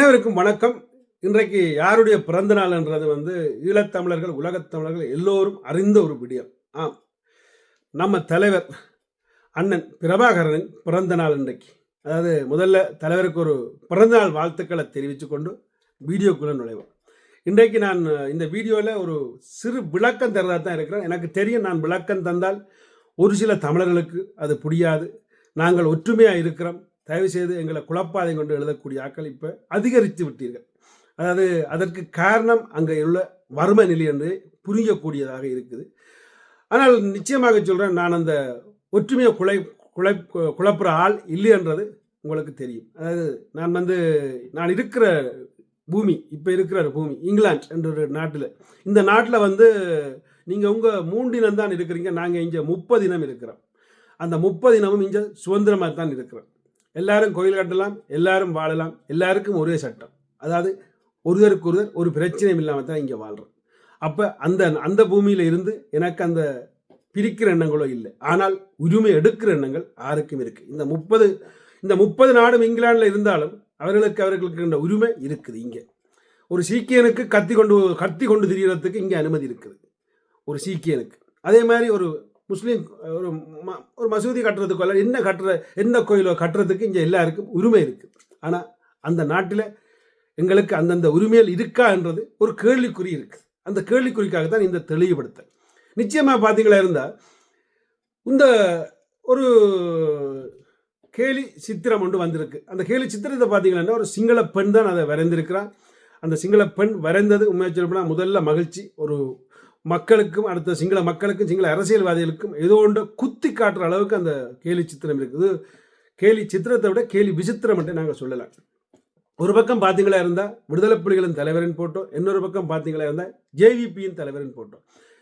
அனைவருக்கும் வணக்கம். இன்றைக்கு யாருடைய பிறந்த நாள்ன்றது வந்து ஈழத்தமிழர்கள் உலகத் தமிழர்கள் எல்லோரும் அறிந்த ஒரு விடியம். ஆம். நம்ம தலைவர் அண்ணன் பிரபாகரனின் பிறந்த நாள் இன்றைக்கு. அதாவது முதல்ல தலைவருக்கு ஒரு பிறந்தநாள் வாழ்த்துக்களை தெரிவித்து கொண்டு வீடியோக்குள்ளே நுழைவோம். இன்றைக்கு நான் இந்த வீடியோவில் ஒரு சிறு விளக்கம் தரதாக தான் இருக்கிறேன். எனக்கு தெரியும் நான் விளக்கம் தந்தால் ஒரு சில தமிழர்களுக்கு அது புரியாது. நாங்கள் ஒற்றுமையாக இருக்கிறோம். தயவுசெய்து எங்களை குழப்பாதை கொண்டு எழுதக்கூடிய ஆக்கள் இப்போ அதிகரித்து விட்டீர்கள். அதாவது அதற்கு காரணம் அங்கே உள்ள வறுமை நிலை என்று புரியக்கூடியதாக இருக்குது. ஆனால் நிச்சயமாக சொல்கிறேன் நான் அந்த ஒற்றுமையை குலை குழை குழப்புற ஆள் இல்லைன்றது உங்களுக்கு தெரியும். அதாவது நான் வந்து நான் இருக்கிற பூமி இப்போ இருக்கிற பூமி இங்கிலாந்து என்ற ஒரு நாட்டில். இந்த நாட்டில் வந்து நீங்கள் உங்கள் மூன்றினம் தான் இருக்கிறீங்க நாங்கள் இங்கே முப்பது இனம் இருக்கிறோம். அந்த முப்பது இனமும் இங்கே சுதந்திரமாக தான் இருக்கிறோம். எல்லாரும் கோயில் கட்டலாம் எல்லாரும் வாழலாம் எல்லாருக்கும் ஒரே சட்டம். அதாவது ஒருவருக்கு ஒருவர் ஒரு பிரச்சனையும் இல்லாமல் தான் இங்கே வாழ்கிறோம் அப்போ அந்த அந்த பூமியில் இருந்து எனக்கு அந்த பிரிக்கிற எண்ணங்களோ இல்லை. ஆனால் உரிமை எடுக்கிற எண்ணங்கள் யாருக்கும் இருக்குது இந்த முப்பது இந்த முப்பது நாடும் இங்கிலாண்டில் இருந்தாலும் அவர்களுக்கு அவர்களுக்கு இந்த உரிமை இருக்குது இங்கே. ஒரு சீக்கியனுக்கு கத்தி கொண்டு கத்தி கொண்டு திரியறதுக்கு இங்கே அனுமதி இருக்குது. ஒரு சீக்கியனுக்கு. அதே மாதிரி ஒரு முஸ்லீம் ஒரு ம ஒரு மசூதி கட்டுறதுக்கோ இல்லை என்ன கட்டுற என்ன கோயிலோ கட்டுறதுக்கு இங்கே எல்லாருக்கும் உரிமை இருக்குது ஆனால் அந்த நாட்டில் எங்களுக்கு அந்தந்த உரிமையில் இருக்கா என்றது ஒரு கேள்விக்குறி இருக்குது அந்த கேள்விக்குறிக்காக தான் இந்த தெளிவுபடுத்த நிச்சயமாக பார்த்தீங்களா இருந்தால் இந்த ஒரு கேலி சித்திரம் ஒன்று வந்திருக்கு. அந்த கேலி சித்திரத்தை பார்த்தீங்கன்னா ஒரு சிங்கள பெண் தான் அதை வரைந்திருக்கிறான் அந்த சிங்கள பெண் வரைந்தது உண்மையாக சொல்லப்போனால் முதல்ல மகிழ்ச்சி ஒரு மக்களுக்கும் அடுத்த சிங்கள மக்களுக்கும் சிங்கள அரசியல்வாதிகளுக்கும் ஏதோ ஒன்று குத்தி காட்டுற அளவுக்கு அந்த கேலி சித்திரம் இருக்குது. கேலி சித்திரத்தை விட கேலி விசித்திரம் என்று நாங்கள் சொல்லலாம் ஒரு பக்கம் பார்த்தீங்களா இருந்தால் விடுதலை புலிகளின் தலைவரின் போட்டோ இன்னொரு பக்கம் பார்த்தீங்களா இருந்தால் ஜேவிபியின் தலைவரின் போட்டோ.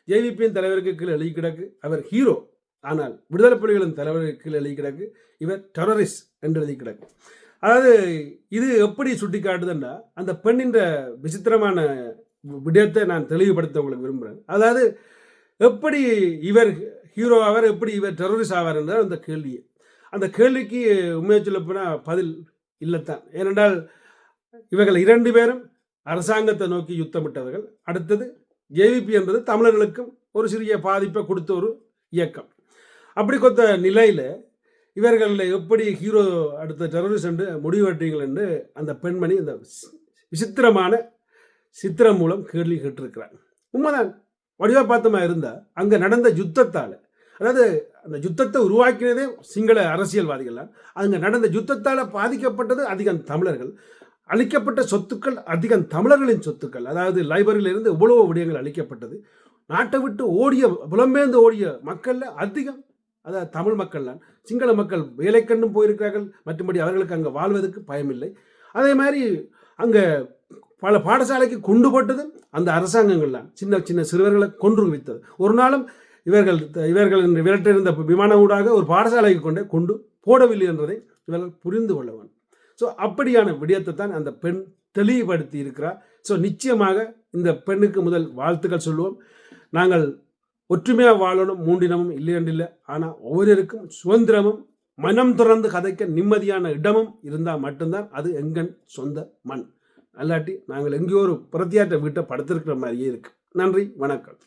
ஜேவிபியின் தலைவருக்கு கீழே எழுதி கிடக்கு அவர் ஹீரோ ஆனால் விடுதலை புலிகளின் தலைவருக்கு கீழே எழுதி கிடக்கு இவர் டெரரிஸ்ட் என்று எழுதி கிடக்கு. அதாவது இது எப்படி சுட்டி காட்டுதுன்னா அந்த பெண்ணின்ற விசித்திரமான விடயத்தை நான் தெளிவுபடுத்த உங்களுக்கு விரும்புகிறேன் அதாவது எப்படி இவர் ஹீரோ ஆவார் எப்படி இவர் டெரரிஸ்ட் ஆவார் என்றால் அந்த கேள்வி அந்த கேள்விக்கு உண்மையை சொல்லப்போனால் பதில் இல்லைத்தான். ஏனென்றால் இவர்கள் இரண்டு பேரும் அரசாங்கத்தை நோக்கி யுத்தமிட்டவர்கள் அடுத்தது ஜேவிபி என்பது தமிழர்களுக்கும் ஒரு சிறிய பாதிப்பை கொடுத்த ஒரு இயக்கம். அப்படி கொத்த நிலையில் இவர்கள் எப்படி ஹீரோ அடுத்த டெரரிஸ்ட் என்று முடிவெட்டீங்கள் என்று அந்த பெண்மணி அந்த விசித்திரமான சித்திரம் மூலம் கேள்வி கேட்டிருக்கிறார் உண்மைதான் வடிவாக பார்த்தமா இருந்தால் அங்கே நடந்த யுத்தத்தால் அதாவது அந்த யுத்தத்தை உருவாக்கினதே சிங்கள அரசியல்வாதிகள்லாம் அங்கே நடந்த யுத்தத்தால் பாதிக்கப்பட்டது அதிகம் தமிழர்கள். அளிக்கப்பட்ட சொத்துக்கள் அதிகம் தமிழர்களின் சொத்துக்கள். அதாவது லைப்ரரியிலிருந்து இவ்வளோ விடயங்கள் அளிக்கப்பட்டது நாட்டை விட்டு ஓடிய புலம்பெயர்ந்து ஓடிய மக்களில் அதிகம் அதாவது தமிழ் மக்கள்லாம் சிங்கள மக்கள் வேலைக்கண்ணும் போயிருக்கிறார்கள் மற்றபடி அவர்களுக்கு அங்கே வாழ்வதற்கு பயமில்லை. அதே மாதிரி அங்கே பல பாடசாலைக்கு கொண்டு போட்டது அந்த அரசாங்கங்கள்லாம் சின்ன சின்ன சிறுவர்களை கொன்று வைத்தது. ஒரு நாளும் இவர்கள் இவர்கள் விரட்டிருந்த விமான ஊடாக ஒரு பாடசாலைக்கு கொண்டே கொண்டு போடவில்லை என்றதை இவர்கள் புரிந்து கொள்ள வேண்டும் ஸோ அப்படியான விடயத்தை தான் அந்த பெண் தெளிவுபடுத்தி இருக்கிறார். ஸோ நிச்சயமாக இந்த பெண்ணுக்கு முதல் வாழ்த்துக்கள் சொல்லுவோம். நாங்கள் ஒற்றுமையாக வாழணும் மூன்றினமும் இல்லையண்டில்லை ஆனால் ஒவ்வொருவருக்கும் சுதந்திரமும் மனம் திறந்து கதைக்க நிம்மதியான இடமும் இருந்தால் மட்டும்தான் அது எங்கன் சொந்த மண். அல்லாட்டி நாங்கள் எங்கேயோ ஒரு பிரத்தியாட்ட வீட்டை படுத்திருக்கிற மாதிரியே இருக்குது நன்றி வணக்கம்.